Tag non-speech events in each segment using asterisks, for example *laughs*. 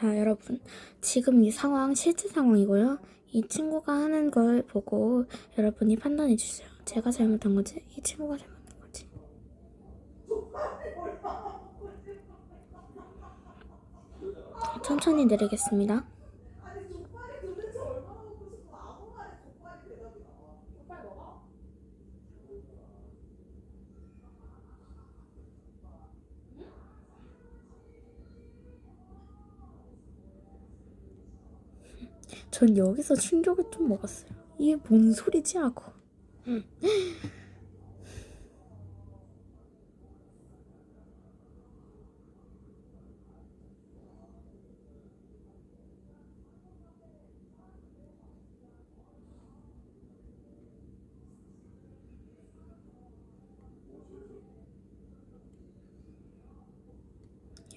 자, 여러분. 지금 이 상황 실제 상황이고요. 이 친구가 하는 걸 보고 여러분이 판단해 주세요. 제가 잘못한 거지? 이 친구가 잘못한 거지? 천천히 내리겠습니다. 전 여기서 충격을 좀 먹었어요. 이게 뭔 소리지 하고.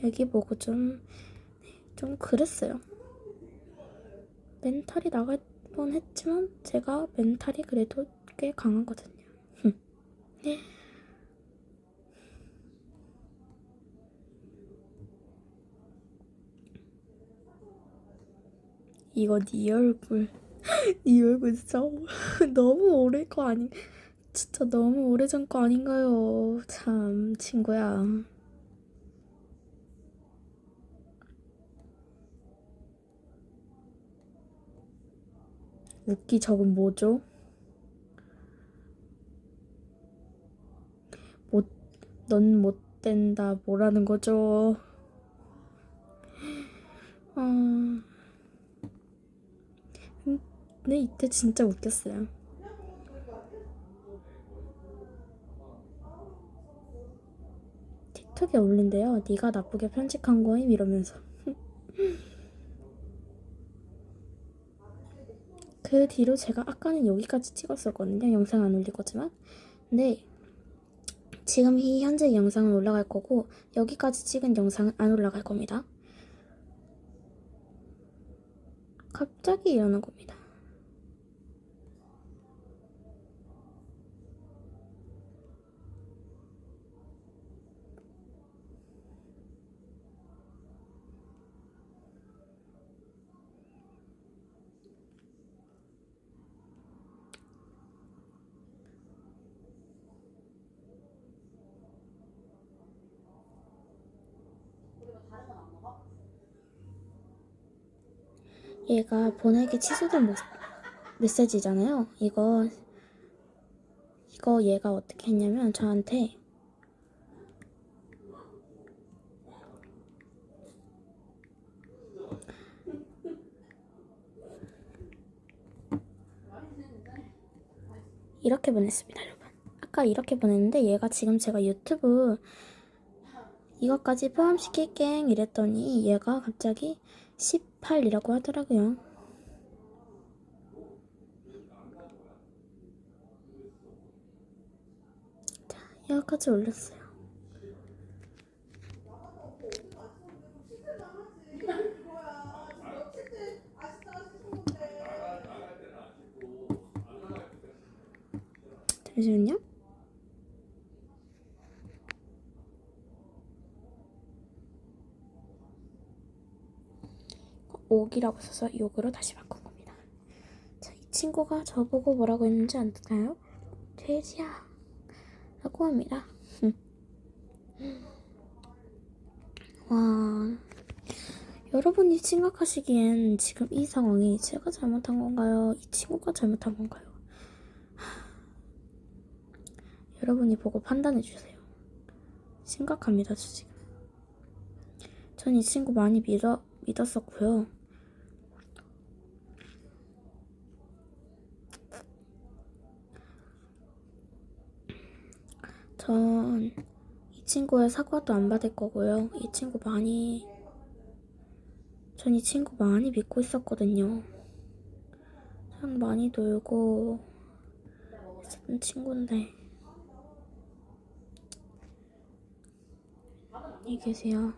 여기 보고 좀, 좀 그랬어요. 멘탈이 나갈 뻔 했지만 제가 멘탈이 그래도 꽤 강하거든요. 이거 *laughs* 네 얼굴 *laughs* 네 얼굴 진짜 *laughs* 너무 오래 거 아니 진짜 너무 오래전 거 아닌가요? 참 친구야. 웃기 적은 뭐죠? 못, 넌 못 된다. 뭐라는 거죠? 아, 근데 이때 진짜 웃겼어요. 틱톡에 올린대요. 네가 나쁘게 편집한 거임 이러면서. 그 뒤로 제가 아까는 여기까지 찍었었거든요. 영상 안 올릴 거지만. 근데 지금 이 현재 영상은 올라갈 거고 여기까지 찍은 영상은 안 올라갈 겁니다. 갑자기 일어난 겁니다. 얘가 보내기 취소된 모- 메시지잖아요. 이거 이거 얘가 어떻게 했냐면 저한테 이렇게 보냈습니다, 여러분. 아까 이렇게 보냈는데 얘가 지금 제가 유튜브 이것까지 포함시킬게 이랬더니 얘가 갑자기 18이라고 하더라고요. 자, 여기까지 올렸어요. 잠시만요. 옥이라고 써서 욕으로 다시 바꾼 겁니다. 자, 이 친구가 저보고 뭐라고 했는지 안 듣나요? 돼지야 라고 합니다. *laughs* 와 여러분이 생각하시기엔 지금 이 상황이 제가 잘못한 건가요? 이 친구가 잘못한 건가요? *sighs* 여러분이 보고 판단해 주세요. 심각합니다, 저 지금. 전 이 친구 많이 믿어, 믿었었고요. 전이 친구의 사과도 안 받을 거고요. 이 친구 많이, 전 이 친구 많이 믿고 있었거든요. 참 많이 놀고 있었던 친구인데. 안녕히 계세요.